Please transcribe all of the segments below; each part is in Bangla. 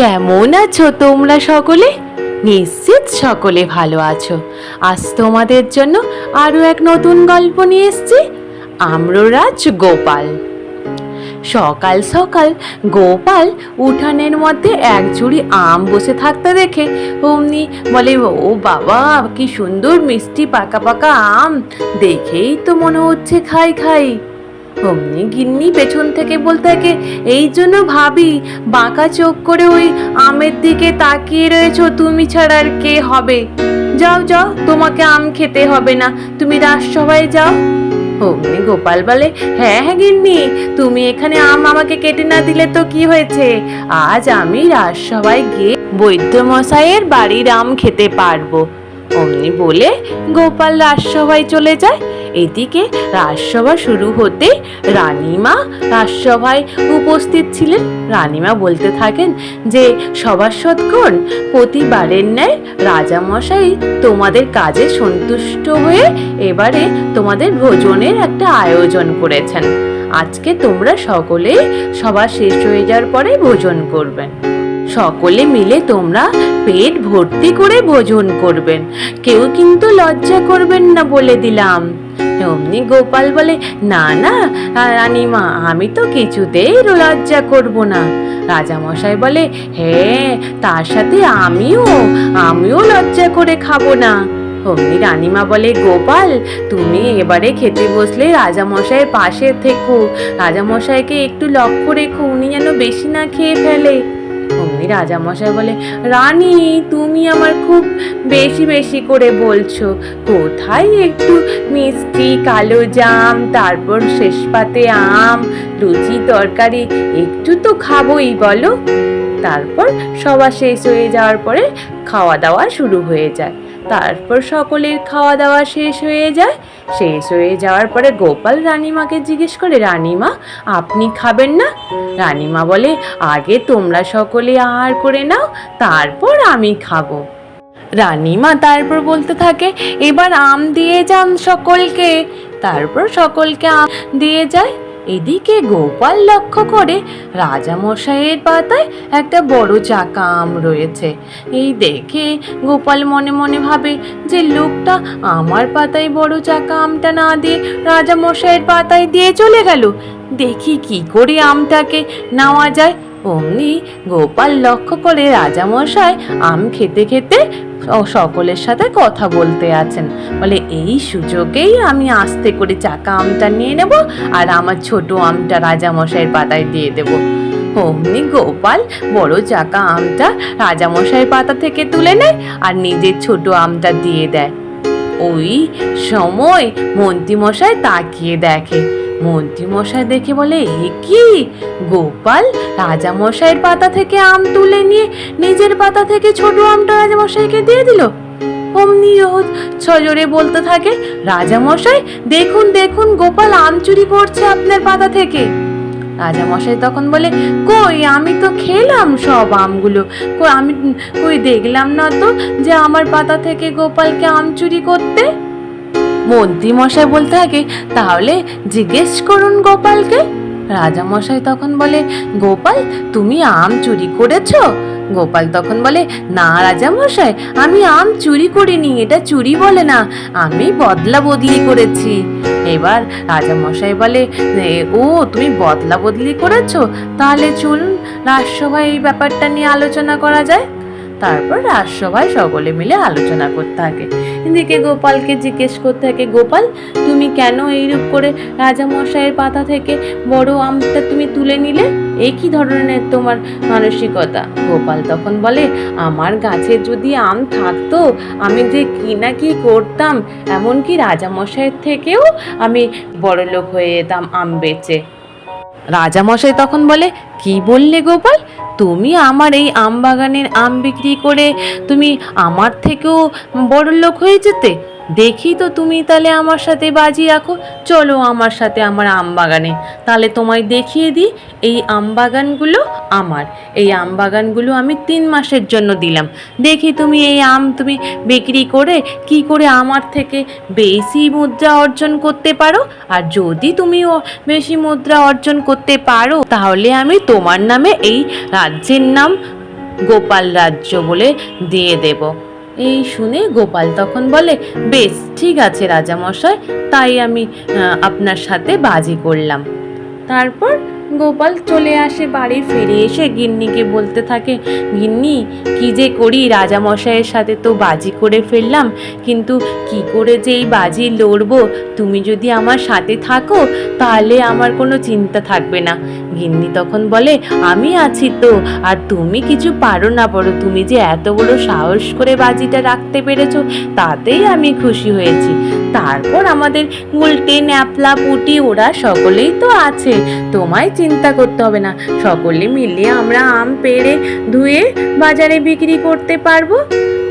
কেমন আছো তোমরা সকলে? নিশ্চিত সকলে ভালো আছো। আজ তোমাদের জন্য আরও এক নতুন গল্প নিয়ে এসেছি, আম্ররাজ গোপাল। সকাল সকাল গোপাল উঠানের মধ্যে এক ঝুড়ি আম বসে থাকতে দেখে অমনি বলে, ও বাবা, কি সুন্দর মিষ্টি পাকা পাকা আম। দেখেই তো মনে হচ্ছে খাই খাই। অমনি গিন্নি পেছন থেকে বলতে থাকে, এই জন্য ভাবি, বাঁকা চোখ করে ওই আমের দিকে তাকিয়ে তুমি ছাড়া আর কে হবে? যাও যাও, তোমাকে আম খেতে হবে না, তুমি রাজসভায় যাও। অমনি গোপাল বলে হ্যাঁ হ্যাঁ গিন্নি, তুমি এখানে আম আমাকে কেটে না দিলে তো কি হয়েছে? আজ আমি রাজসভায় গিয়ে বৈদ্য মশাইয়ের বাড়ির আম খেতে পারব। অমনি বলে, গোপাল রাজসভায় চলে যায় এদিকে রাজসভা শুরু হতে রানীমা রাজসভায় উপস্থিত ছিলেন। রানীমা বলতে থাকেন যে সভাসদগণ প্রতিবারের ন্যায় রাজামশাই তোমাদের কাজে সন্তুষ্ট হয়ে এবারে তোমাদের ভোজনের একটা আয়োজন করেছেন। আজকে তোমরা সকলে সভা শেষ হয়ে যাওয়ার পরে ভোজন করবেন। সকলে মিলে তোমরা পেট ভর্তি করে ভোজন করবেন। কেউ কিন্তু লজ্জা করবেন না বলে দিলাম। অমনি গোপাল বলে, না না, রানীমা, আমি তো কিছুতেই লজ্জা করব না। রাজামশাই বলে হ্যাঁ তার সাথে আমিও আমিও লজ্জা করে খাব না। অমনি রানীমা বলে, গোপাল, তুমি এবারে খেতে বসলে রাজামশাইয়ের পাশে থেকো। রাজামশাইকে একটু লক্ষ্য রেখো, উনি যেন বেশি না খেয়ে ফেলে। অমনি রাজামশাই বলে, রানী, তুমি আমার খুব বেশি বেশি করে বলছো। কোথায় একটু মিষ্টি, কালো জাম, তারপর শেষ পাতে আম, লুচি, তরকারি, একটু তো খাবোই বলো। তারপর সবার শেষ হয়ে যাওয়ার পরে খাওয়া দাওয়া শুরু হয়ে যায়। তারপর সকলের খাওয়া দাওয়া শেষ হয়ে যায়। শেষ হয়ে যাওয়ার পরে গোপাল রানীমাকে জিজ্ঞেস করে, রানীমা, আপনি খাবেন না? রানীমা বলে, আগে তোমরা সকলে আহার করে নাও, তারপর আমি খাব। রানীমা তারপর বলতে থাকে, এবার আম দিয়ে যান সকলকে। তারপর সকলকে আম দিয়ে যায়। এদিকে গোপাল লক্ষ্য করে রাজামশাইয়ের পাতায় একটা বড় চাকা আম রয়েছে। এই দেখে গোপাল মনে মনে ভাবে যে লোকটা আমার পাতায় বড় চাকা আমটা না দিয়ে রাজামশাইয়ের পাতায় দিয়ে চলে গেল। দেখি কি করে আমটাকে নেওয়া যায়। অমনি গোপাল লক্ষ্য করে রাজামশাই আম খেতে খেতে সকলের সাথে কথা বলতে আছেন। বলে, এই সুযোগেই আমি আস্তে করে চাকা আমটা নিয়ে নেব আর আমার ছোট আমটা রাজামশাইয়ের পাতায় দিয়ে দেব। অমনি গোপাল বড় চাকা আমটা রাজামশাইয়ের পাতা থেকে তুলে নেয় আর নিজের ছোট আমটা দিয়ে দেয়। ওই সময় মন্ত্রীমশাই তাকিয়ে দেখে। মন্ত্রীমশাই দেখে বলে, এ কি? গোপাল, রাজামশাইয়ের পাতা থেকে আম তুলে নিয়ে নিজের পাতা থেকে ছোট আমটা রাজামশাইকে দিয়ে দিল? অমনি ও সজোরে বলতে থাকে, রাজামশাই, দেখুন দেখুন, গোপাল আম চুরি করছে আপনার পাতা থেকে। রাজামশাই তখন বলে, কই, আমি তো খেলাম সব আমগুলো। কই, আমি, কই, দেখলাম না তো যে আমার পাতা থেকে গোপালকে আম চুরি করতে? মন্ত্রী মশাই বলতে থাকে তাহলে জিজ্ঞেস করুন গোপালকে। রাজামশাই তখন বলে গোপাল তুমি আম চুরি করেছ? গোপাল তখন বলে না রাজামশাই আমি আম চুরি করিনি এটা চুরি বলে না আমি বদলা বদলি করেছি। এবার রাজামশাই বলে "এ, ও তুমি বদলা বদলি করেছ? তাহলে চলুন রাজসভায় এই ব্যাপারটা নিয়ে আলোচনা করা যায়। তারপর রাজসভায় সকলে মিলে আলোচনা করতে থাকে। এদিকে গোপালকে জিজ্ঞেস করতে থাকে, গোপাল, তুমি কেন এইরূপ করে রাজামশাইয়ের পাতা থেকে বড় আমটা তুমি তুলে নিলে? এই কি ধরনের তোমার মানসিকতা? গোপাল তখন বলে, আমার গাছে যদি আম থাকতো, আমি যে কি না কি করতাম, এমনকি রাজামশাইয়ের থেকেও আমি বড়লোক হয়ে যেতাম আম বেচে। রাজামশাই তখন বলে, কি বললে গোপাল? তুমি আমার এই আম বাগানের আম বিক্রি করে তুমি আমার থেকেও বড় লোক হয়ে যেতে। দেখি তো তুমি তাহলে আমার সাথে বাজি রাখো। চলো আমার সাথে আমার আম বাগানে তাহলে তোমায় দেখিয়ে দিই, এই আম বাগানগুলো আমার। এই আম বাগানগুলো আমি তিন মাসের জন্য দিলাম। দেখি তুমি এই আম তুমি বিক্রি করে কি করে আমার থেকে বেশি মুদ্রা অর্জন করতে পারো? আর যদি তুমি বেশি মুদ্রা অর্জন করতে পারো, তাহলে আমি তোমার নামে এই রাজ্যের নাম গোপাল রাজ্য বলে দিয়ে দেব। এই শুনে গোপাল তখন বলে, বেশ, ঠিক আছে রাজামশাই, তাই আমি আপনার সাথে বাজি করলাম। তারপর গোপাল চলে আসে বাড়ি ফিরে এসে গিন্নিকে বলতে থাকে, গিন্নি, কি যে করি? রাজামশাইয়ের সাথে তো বাজি করে ফেললাম, কিন্তু কি করে যে এই বাজি লড়বো? তুমি যদি আমার সাথে থাকো, তাহলে আমার কোনো চিন্তা থাকবে না। গিন্নি তখন বলে, আমি আছি তো, আর তুমি কিছু পারো না পারো তুমি যে এত বড় সাহস করে বাজিটা রাখতে পেরেছ, তাতেই আমি খুশি হয়েছি। তারপর আমাদের উল্টে ন্যাপলা পুটি ওরা সকলেই তো আছে। তোমায় চিন্তা করতে হবে না। সকলে মিলে আমরা আম পেড়ে ধুয়ে বাজারে বিক্রি করতে পারব।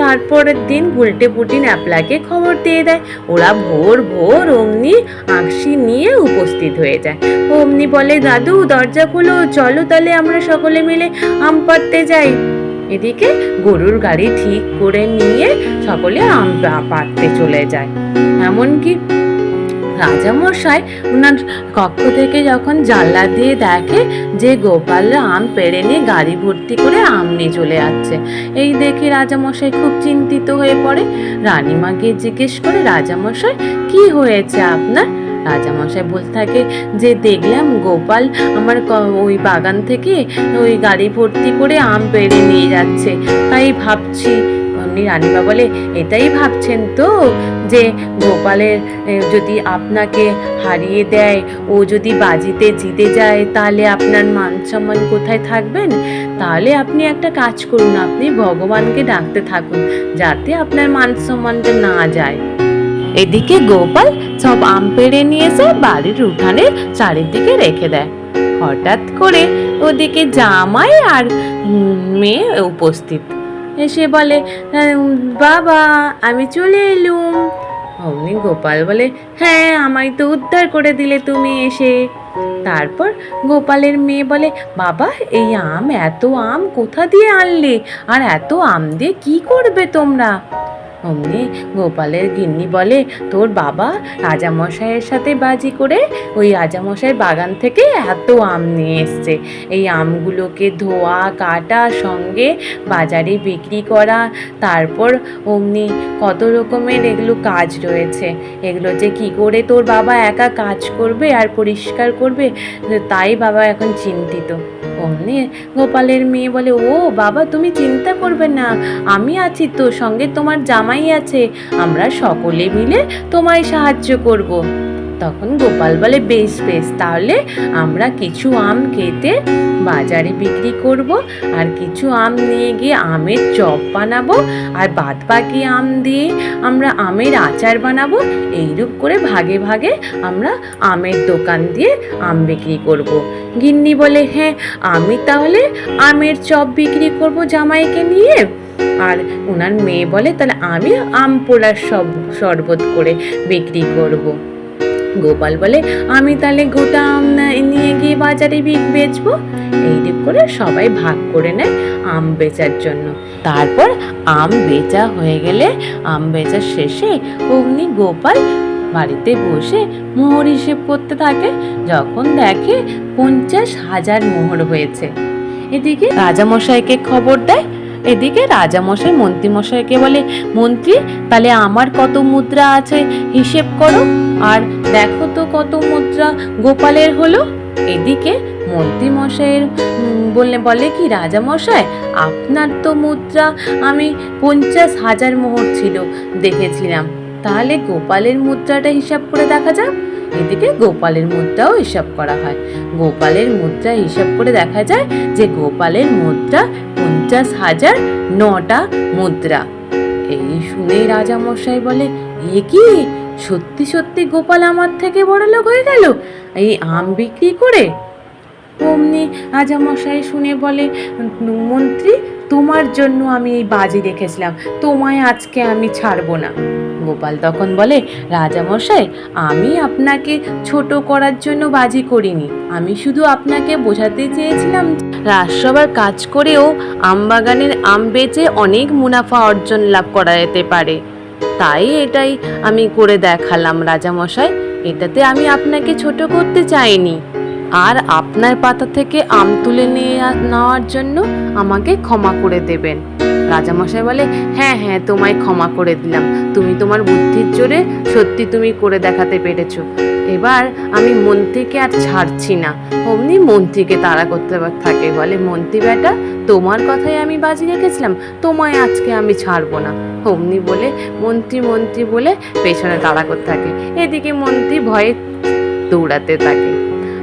তারপরের দিন গুলটে পুটি ন্যাপলাকে খবর দিয়ে দেয়। ওরা ভোর ভোর অমনি আঁকশি নিয়ে উপস্থিত হয়ে যায়। অমনি বলে, দাদু, দরজা খুলো, চলো তাহলে আমরা সকলে মিলে আম পাড়তে যাই। এদিকে গরুর গাড়ি ঠিক করে নিয়ে সকলে আম পাড়তে চলে যায়। এমনকি রাজামশাই ওনার কক্ষ থেকে যখন জানলা দিয়ে দেখে যে গোপালরা আম পেড়ে নিয়ে গাড়ি ভর্তি করে আম নিয়ে চলে যাচ্ছে এই দেখে রাজামশাই খুব চিন্তিত হয়ে পড়ে। রানীমা গিয়ে জিজ্ঞেস করে, রাজামশাই, কি হয়েছে আপনার? রাজামশাই বলতে থাকে, যে দেখলাম গোপাল আমার ওই বাগান থেকে ওই গাড়ি ভর্তি করে আম পেড়ে নিয়ে যাচ্ছে, তাই ভাবছি অমনি রানীমা বলে, এটাই ভাবছেন তো যে গোপালের যদি আপনাকে হারিয়ে দেয়, ও যদি বাজিতে জিতে যায়, তাহলে আপনার মান সম্মান কোথায় থাকবেন? তাহলে আপনি একটা কাজ করুন, আপনি ভগবানকে ডাকতে থাকুন, যাতে আপনার মান সম্মানটা না যায়। এদিকে গোপাল সব আম পেড়ে নিয়ে এসে বাড়ির উঠানে চারিদিকে রেখে দেয়। হঠাৎ করে ওদিকে জামাই আর মেয়ে উপস্থিত। এসে বলে বাবা, আমি চলে এলুম। অমনি গোপাল বলে হ্যাঁ আমায় তো উদ্ধার করে দিলে তুমি এসে। তারপর গোপালের মেয়ে বলে, বাবা, এই আম, এত আম কোথা দিয়ে আনলে? আর এত আম দিয়ে কি করবে তোমরা? অমনি গোপালের গিন্নি বলে, তোর বাবা রাজামশাইয়ের সাথে বাজি করে ওই রাজামশাইয়ের বাগান থেকে এত আম নিয়ে এসছে। এই আমগুলোকে ধোয়া, কাটা, সঙ্গে বাজারে বিক্রি করা, তারপর অমনি কত রকমের এগুলো কাজ রয়েছে। এগুলো যে কি করে তোর বাবা একা কাজ করবে আর পরিষ্কার করবে, তাই বাবা এখন চিন্তিত। অমনি গোপালের মেয়ে বলে, ও বাবা, তুমি চিন্তা করবে না। আমি আছি তো সঙ্গে, তোমার জামাই আছে। আমরা সকলে মিলে তোমায় সাহায্য করব। তখন গোপাল বলে, বেশ বেশ, তাহলে আমরা কিছু আম কেটে বাজারে বিক্রি করব, আর কিছু আম নিয়ে গিয়ে আমের চপ বানাবো, আর বাদ বাকি আম দিয়ে আমরা আমের আচার বানাবো, এইরূপ করে ভাগে ভাগে আমরা আমের দোকান দিয়ে আম বিক্রি করব। গিন্নি বলে হ্যাঁ আমি তাহলে আমের চপ বিক্রি করব জামাইকে নিয়ে আর ওনার মেয়ে বলে, তাহলে আমি আম পোড়ার সব, শরবত করে বিক্রি করব। গোপাল বলে, আমি তাহলে গোটা আম নিয়ে গিয়ে বাজারে বেচবো? এইরূপ করে সবাই ভাগ করে নেয় আম বেচার জন্য। তারপর আম বেচা হয়ে গেলে, আম বেচার শেষে অগ্নি গোপাল বাড়িতে বসে মোহর হিসেব করতে থাকে। যখন দেখে পঞ্চাশ হাজার মোহর হয়েছে। এদিকে রাজামশাইকে খবর দেয় এদিকে রাজামশাই, মন্ত্রীমশাইকে বলে, মন্ত্রী, তাহলে আমার কত মুদ্রা আছে? হিসেব করো। আর দেখো তো কত মুদ্রা গোপালের হলো। এদিকে মন্ত্রীমশাইয়ের বললে, বলে কি রাজামশাই, আপনার তো মুদ্রা আমি পঞ্চাশ হাজার মোহর ছিল, দেখেছিলাম। তাহলে গোপালের মুদ্রাটা হিসাব করে দেখা যাক। এদিকে গোপালের মুদ্রাও হিসাব করা হয়। গোপালের মুদ্রা হিসাব করে দেখা যায় যে গোপালের মুদ্রা পঞ্চাশ হাজার নটা মুদ্রা। এই শুনেই রাজামশাই বলে, এ কি? সত্যি সত্যি গোপাল আমার থেকে বড় লোক হয়ে গেল? এই আম বিক্রি করে? অমনি রাজামশাই শুনে বলে, মন্ত্রী তোমার জন্য আমি এই বাজি রেখেছিলাম। তোমায় আজকে আমি ছাড়বো না। গোপাল তখন বলে রাজামশাই আমি আপনাকে ছোট করার জন্য বাজি করিনি। আমি শুধু আপনাকে বোঝাতে চেয়েছিলাম রাজসভার কাজ করেও আম বাগানের আম বেচে অনেক মুনাফা অর্জন লাভ করা যেতে পারে। তাই এটাই আমি করে দেখালাম রাজামশাই এটাতে আমি আপনাকে ছোট করতে চাইনি। আর আপনার পাতা থেকে আম তুলে নিয়ে নেওয়ার জন্য আমাকে ক্ষমা করে দেবেন। রাজামশাই বলে হ্যাঁ হ্যাঁ তোমায় ক্ষমা করে দিলাম। তুমি তোমার বুদ্ধির জোরে সত্যি তুমি করে দেখাতে পেরেছ। এবার আমি মন্ত্রীকে আর ছাড়ছি না। অমনি মন্ত্রীকে তাড়া করতে থাকে। বলে, মন্ত্রী বেটা, তোমার কথাই আমি বাজি রেখেছিলাম। তোমায় আজকে আমি ছাড়বো না। অমনি বলে, মন্ত্রী মন্ত্রী বলে পেছনে তাড়া করতে থাকে। এদিকে মন্ত্রী ভয়ে দৌড়াতে থাকে।